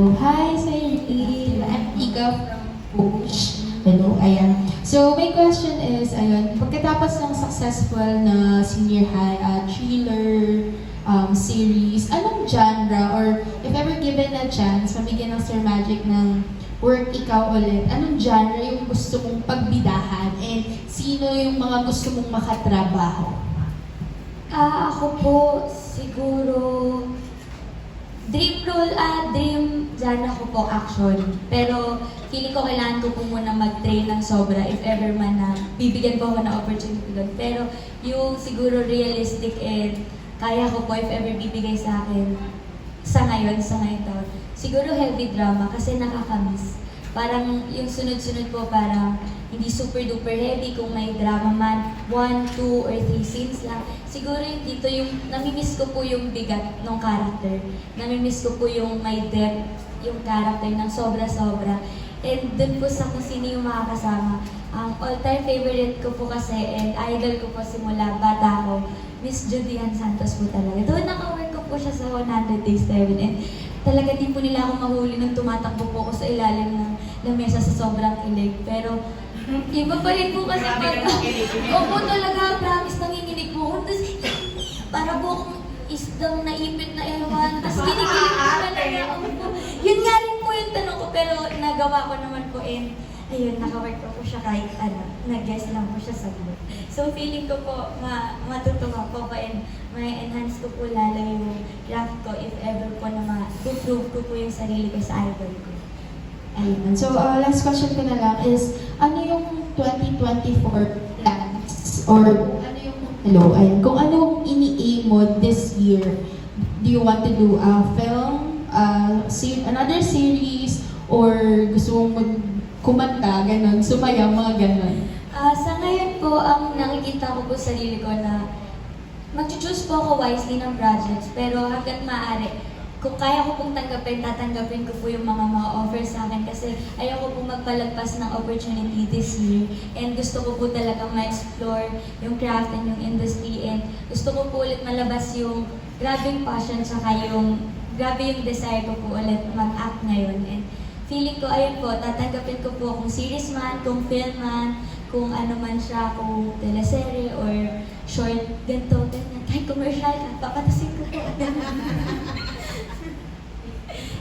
Hi, Lee. I'm Ika from Coach. Hello, ayan. So, my question is, ayun, pagkatapos ng successful na senior high uh, thriller um, series, anong genre or if ever given a chance, mabigyan ng Sir Magic ng work ikaw ulit, anong genre yung gusto mong pagbidahan and sino yung mga gusto mong makatrabaho? Ah, ako po, siguro, dream role, ah, dream genre ko po action. Pero, feeling ko kailangan ko po muna mag-train ng sobra if ever man na bibigyan po ako ng opportunity doon. Pero, yung siguro realistic and kaya ko po if ever bibigay sa akin sa ngayon, sa ngayon taon. Siguro heavy drama kasi nakakamiss. Parang yung sunod-sunod po parang hindi super duper heavy kung may drama man, one, two, or three scenes lang. Siguro yung dito yung, namimiss ko po yung bigat ng character. Namimiss ko po yung may depth, yung character ng sobra-sobra. And dun po sa kung sino yung makakasama. Ang all-time favorite ko po kasi and idol ko po simula bata ko, Miss Judian Santos po talaga. Doon naka-work ko po siya sa 100 Days Seven and talaga di po nila ako mahuli nung tumatakbo po ako sa ilalim ng lamesa sa sobrang kilig. Pero iba pa rin po kasi pag... Opo talaga, promise nanginginig po ako. Tapos para po akong isdang naipit na ewan. Tapos kinikilig po talaga. Opo. Yun nga rin po yung tanong ko pero nagawa ko naman po and ayun, naka-work po po siya kahit ano, nag-guest lang po siya sa group. So feeling ko po ma matutuwa po ko and may enhance ko po lalo yung craft ko if ever po na ma-prove ko po yung sarili ko sa idol ko. Ayun. So, uh, last question ko na lang is, ano yung 2024 plans? Or ano yung, hello, ayun, kung anong ini-aim mo this year? Do you want to do a film, uh, another series, or gusto mong mag kumanta, ganun, sumayaw, mga ganun? Ah, sa ngayon po, ang nakikita ko po sa sarili ko na mag-choose po ako wisely ng projects, pero hanggat maaari, kung kaya ko pong tanggapin, tatanggapin ko po yung mga mga offers sa akin kasi ayoko po magpalagpas ng opportunity this year. And gusto ko po talaga ma-explore yung craft and yung industry. And gusto ko po ulit malabas yung grabing passion saka yung grabe yung desire ko po ulit mag-act ngayon. And feeling ko, ayun po, tatanggapin ko po kung series man, kung film man, kung ano man siya, kung teleserye or short, ganito, ganyan. Kahit commercial, papatasin ko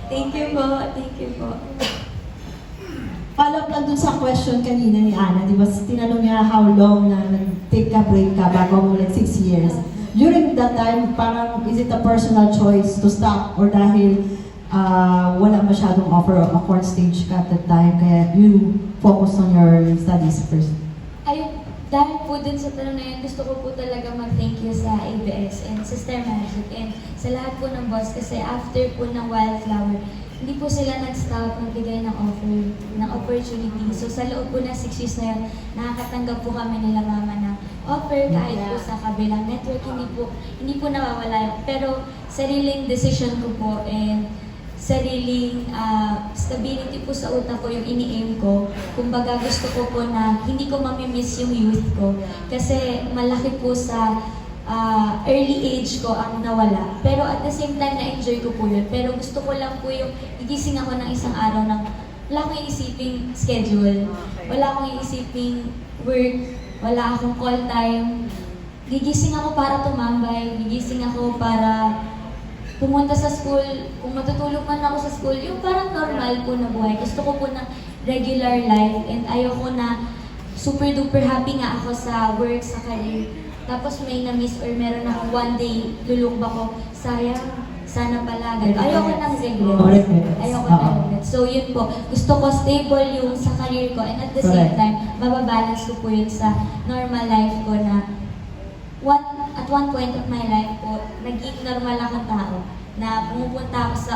thank you po, thank you po. Follow up lang dun sa question kanina ni Ana, di ba? Tinanong niya how long na nag-take a break ka bago mo ulit six years. During that time, parang is it a personal choice to stop or dahil ah, wala masyadong offer of a court stage ka at that time, kaya you focus on your studies first? Ayun, dahil po dun sa tanong na yun, gusto ko po talaga mag-thank you sa ABS and sa Star Magic and sa lahat po ng boss kasi after po ng Wildflower, hindi po sila nag-stop magbigay ng offer, ng opportunity. So sa loob po ng 6 years na yun, nakakatanggap po kami nila mama ng offer kahit po sa kabilang network, hindi po, hindi po nawawala yun. Pero sariling decision ko po and sariling ah, stability po sa utak ko yung ini-aim ko. Kumbaga gusto ko po na hindi ko mamimiss yung youth ko. Kasi malaki po sa ah, early age ko ang nawala. Pero at the same time, na-enjoy ko po yun. Pero gusto ko lang po yung igising ako ng isang araw ng wala akong iisiping schedule. Wala akong iisiping work. Wala akong call time. Gigising ako para tumambay. Gigising ako para pumunta sa school, kung matutulog man ako sa school, yung parang normal po na buhay. Gusto ko po ng regular life and ayoko na super duper happy nga ako sa work, sa career. Tapos may na-miss or meron ako one day, lulumba ko, sayang, sana pala. ganun. Ayoko ng Oh, regrets. regrets. Ayoko ng regrets. So yun po, gusto ko stable yung sa career ko and at the same time, mababalance ko po yun sa normal life ko na one, at one point of my life naging normal akong tao na pumupunta ako sa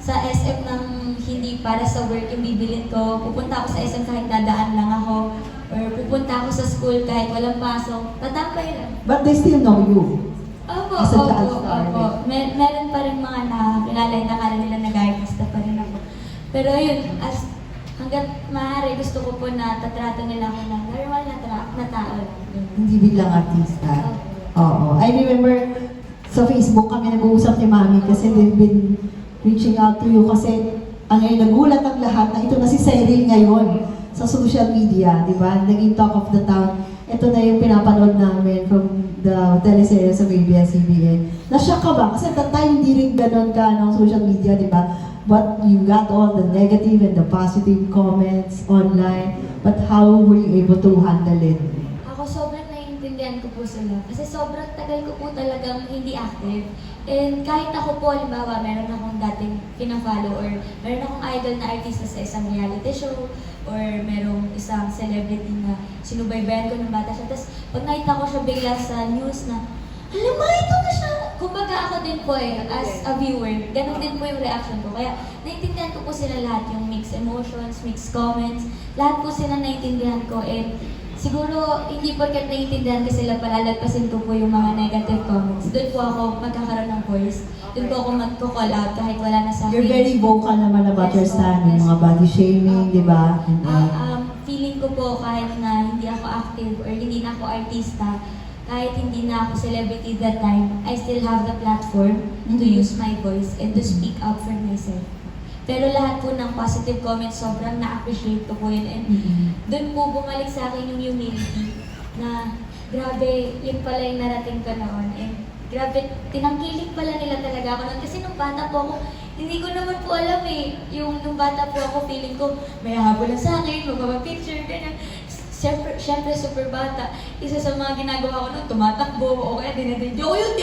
sa SM ng hindi para sa work yung bibilin ko. Pupunta ako sa SM kahit dadaan lang ako. Or pupunta ako sa school kahit walang pasok. Tatambay lang. But they still know you. Opo, As a opo, opo. Mer meron pa rin mga nakakilala na akala nila nag-artista pa rin ako. Pero yun, as hanggat maaari gusto ko po na tatrato nila ako na normal na, na tao lang. Hindi biglang artista. Opo. Oo. I remember sa Facebook kami nag-uusap ni Mami kasi they've been reaching out to you kasi ang ngayon nagulat ang lahat na ito na si Cyril ngayon sa social media, di ba? Naging talk of the town. Ito na yung pinapanood namin from the teleserye sa ABS-CBN. Na-shock ka ba? Kasi at that time, hindi rin ganun ka ng social media, di ba? But you got all the negative and the positive comments online. But how were you able to handle it? Naiintindihan ko po sila. Kasi sobrang tagal ko po talagang hindi active. And kahit ako po, halimbawa, meron akong dating pina-follow or meron akong idol na artista sa isang reality show or merong isang celebrity na sinubaybayan ko ng bata siya. Tapos pag nakita ko siya bigla sa news na, alam mo, ito na siya! Kumbaga ako din po eh, as a viewer, ganun din po yung reaction ko. Kaya naiintindihan ko po sila lahat, yung mixed emotions, mixed comments, lahat po sila naiintindihan ko. And Siguro, hindi porket naiintindihan ko sila, palalagpasin ko po yung mga negative comments. Doon po ako magkakaroon ng voice. Doon po ako mag-call out kahit wala na sa You're akin. very vocal naman about your stand, yung mga body shaming, di ba? Ah, uh, um, feeling ko po kahit na hindi ako active or hindi na ako artista, kahit hindi na ako celebrity that time, I still have the platform to Mhm. use my voice and to speak up for myself. Pero lahat po ng positive comments, sobrang na-appreciate ko po yun. And mhm. doon po bumalik sa akin yung humility na grabe, yun pala yung narating ko noon. And grabe, tinangkilik pala nila talaga ako noon. Kasi nung bata po ako, hindi ko naman po alam eh. Yung nung bata po ako, feeling ko, may habol lang sa akin, magpapapicture, ganyan. Siyempre, siyempre, super bata. Isa sa mga ginagawa ko noon, tumatakbo, o kaya dinadin, ako yun.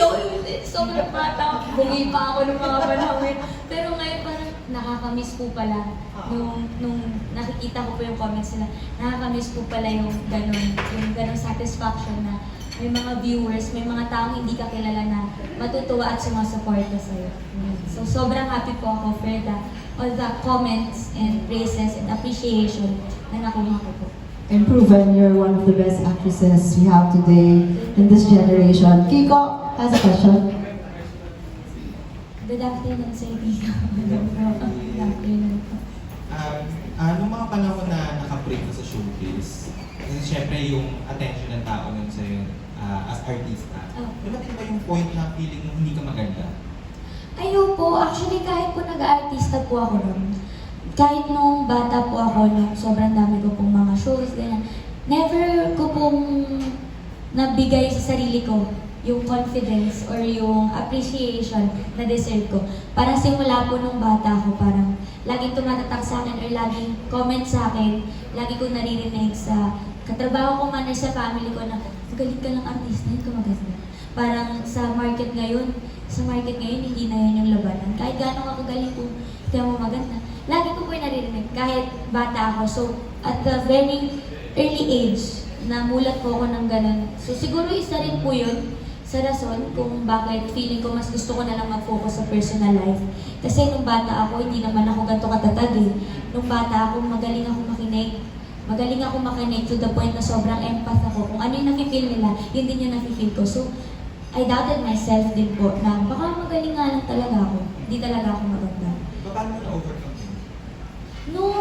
Eh, Sobrang bata, bungi pa ako ng mga panahon. Pero ngayon parang nakakamiss po pala nung, nung nakikita ko po yung comments nila, nakakamiss po pala yung ganun, yung ganun satisfaction na may mga viewers, may mga taong hindi ka kilala na matutuwa at sumasuporta sa'yo. So, sobrang happy po ako for the, all the comments and praises and appreciation na nakuha ko po. And proven you're one of the best actresses we have today in this generation. Kiko has a question. Good afternoon, Sir Tito. Good afternoon po. Um, ah, nung mga panahon na naka-break ka sa showbiz, kasi syempre yung attention ng tao nun sa'yo ah, as artista, Oh. dumating ba yung point na feeling mo hindi ka maganda? Ayun po, actually kahit po nag-aartista po ako nun, kahit nung bata po ako, nung sobrang dami ko pong mga shows, ganyan, never ko pong nabigay sa sarili ko yung confidence or yung appreciation na deserve ko. Parang simula po nung bata ko, parang laging tumatatak sa akin or laging comment sa akin, lagi ko naririnig sa katrabaho ko man or sa family ko na magaling ka lang artista, hindi ka maganda. Parang sa market ngayon, sa market ngayon, hindi na yun yung labanan. Kahit gano'ng ako galing kung hindi mo maganda. Lagi ko po yung naririnig, kahit bata ako. So, at the very early age, namulat po ako ng ganun. So, siguro isa rin po yun sa rason kung bakit feeling ko mas gusto ko na lang mag-focus sa personal life. Kasi nung bata ako, hindi naman ako ganito katatag eh. Nung bata ako, magaling ako makinig. Magaling ako makinig to the point na sobrang empath ako. Kung ano yung nakifeel nila, yun din yung nakifeel ko. So, I doubted myself din po na baka magaling nga lang talaga ako. Hindi talaga ako maganda. Paano mo na-overcome? Nung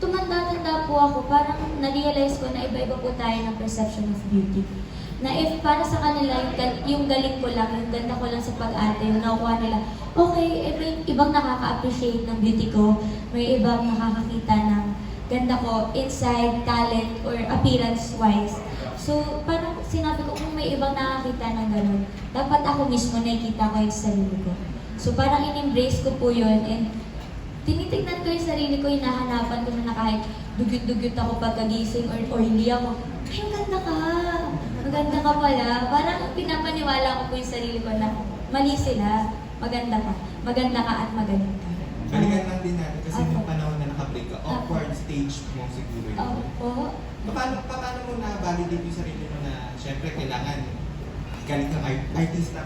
tumanda-tanda po ako, parang na-realize ko na iba-iba po tayo ng perception of beauty. Na if para sa kanila, yung, yung galing ko lang, yung ganda ko lang sa pag-arte, yung nakuha nila, okay, eh, may ibang nakaka-appreciate ng beauty ko, may ibang nakakakita ng ganda ko inside, talent, or appearance-wise. So, parang sinabi ko, kung may ibang nakakita ng ganun, dapat ako mismo nakikita ko yung sarili ko. So, parang in-embrace ko po yun, and tinitignan ko yung sarili ko, hinahanapan ko na kahit dugyot-dugyot ako pagkagising or oily ako. Ay, ang ganda ka! Maganda ka pala. Parang pinapaniwala ko po yung sarili ko na mali sila. Maganda ka. Maganda ka at magaling ka. Balikan lang din natin kasi Opo. nung panahon na naka-break ka, awkward stage mo siguro yun. Opo. Paano, paano mo na-validate yung sarili mo na syempre kailangan galing kang art- artista